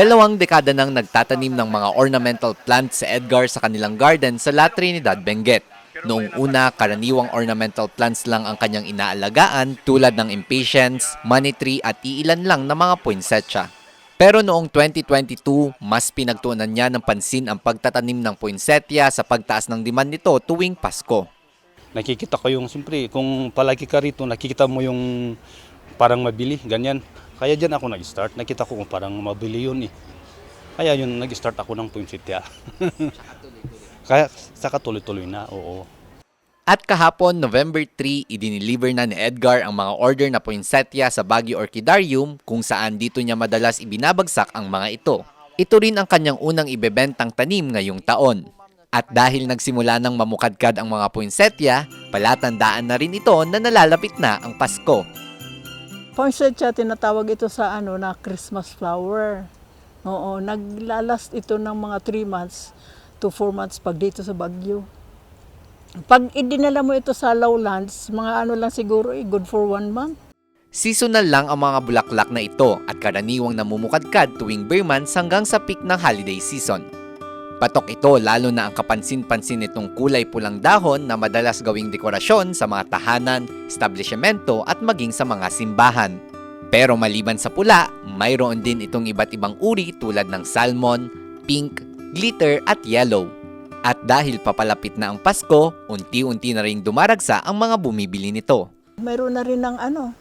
Dalawang dekada nang nagtatanim ng mga ornamental plants sa Edgar sa kanilang garden sa La Trinidad, Benguet. Noong una, karaniwang ornamental plants lang ang kanyang inaalagaan tulad ng impatiens, money tree at iilan lang na mga poinsettia. Pero noong 2022, mas pinagtuunan niya ng pansin ang pagtatanim ng poinsettia sa pagtaas ng demand nito tuwing Pasko. nakikita ko yung, siyempre, kung palagi ka rito, nakikita mo yung parang mabili, ganyan. Kaya dyan ako nag-start, nakita ko kung parang mabili yun eh. Kaya yun, nag-start ako ng poinsettia. Kaya saka tuloy-tuloy na, oo. At kahapon, November 3, idiniliver na ni Edgar ang mga order na poinsettia sa Baguio Orchidarium kung saan dito niya madalas ibinabagsak ang mga ito. Ito rin ang kanyang unang ibebentang tanim ngayong taon. At dahil nagsimula ng mamukadkad ang mga poinsettia, palatandaan na rin ito na nalalapit na ang Pasko. Poinsettia, tinatawag ito sa ano na Christmas flower. Oo, naglalast ito ng mga 3 months to 4 months pag dito sa Baguio. Pag idinala mo ito sa lowlands, mga ano lang siguro, eh, good for 1 month. Seasonal lang ang mga bulaklak na ito at karaniwang namumukadkad tuwing months hanggang sa peak ng holiday season. Patok ito lalo na ang kapansin-pansin nitong kulay pulang dahon na madalas gawing dekorasyon sa mga tahanan, establishmento at maging sa mga simbahan. Pero maliban sa pula, mayroon din itong iba't ibang uri tulad ng salmon, pink, glitter at yellow. At dahil papalapit na ang Pasko, unti-unti na ring dumaragsa ang mga bumibili nito. Mayroon na rin ng ano,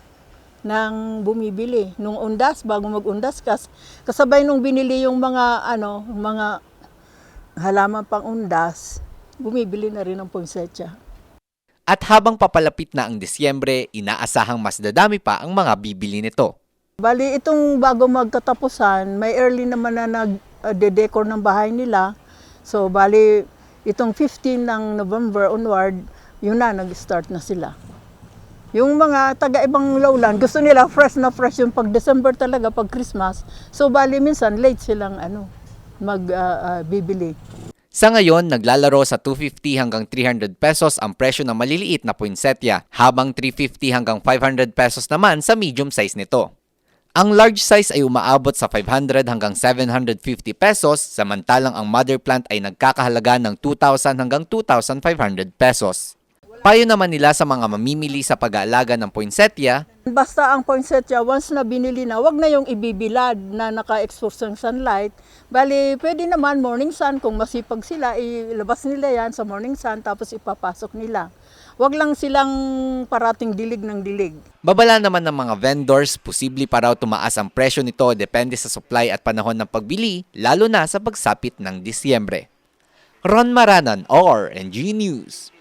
ng bumibili. Nung undas, bago mag-undas, kas, kasabay nung binili yung mga, ano, mga halaman pang undas, bumibili na rin ng poinsettia. At habang papalapit na ang Disyembre, inaasahang mas dadami pa ang mga bibili nito. Bali, itong bago magkatapusan, may early naman na nag-decor ng bahay nila. So, bali, itong 15 ng November onward, yun na, nag-start na sila. Yung mga taga-ibang lowland, gusto nila fresh na fresh yung pag December talaga, pag Christmas. So, bali, minsan late silang ano, mag-bibili. Sa ngayon, naglalaro sa 250 hanggang 300 pesos ang presyo ng maliliit na poinsettia, habang 350 hanggang 500 pesos naman sa medium size nito. Ang large size ay umaabot sa 500 hanggang 750 pesos, samantalang ang mother plant ay nagkakahalaga ng 2,000 hanggang 2,500 pesos. Payo naman nila sa mga mamimili sa pag-aalaga ng poinsettia, Basta ang poinsettia, once na binili na, wag na yung ibibilad na naka-expose ng sunlight. Bali, pwede naman morning sun, kung masipag sila, ilabas nila yan sa morning sun, tapos ipapasok nila. Wag lang silang parating dilig ng dilig. Babala naman ng mga vendors, posible pa raw tumaas ang presyo nito depende sa supply at panahon ng pagbili, lalo na sa pagsapit ng Disyembre. Ron Maranan, ORNG News.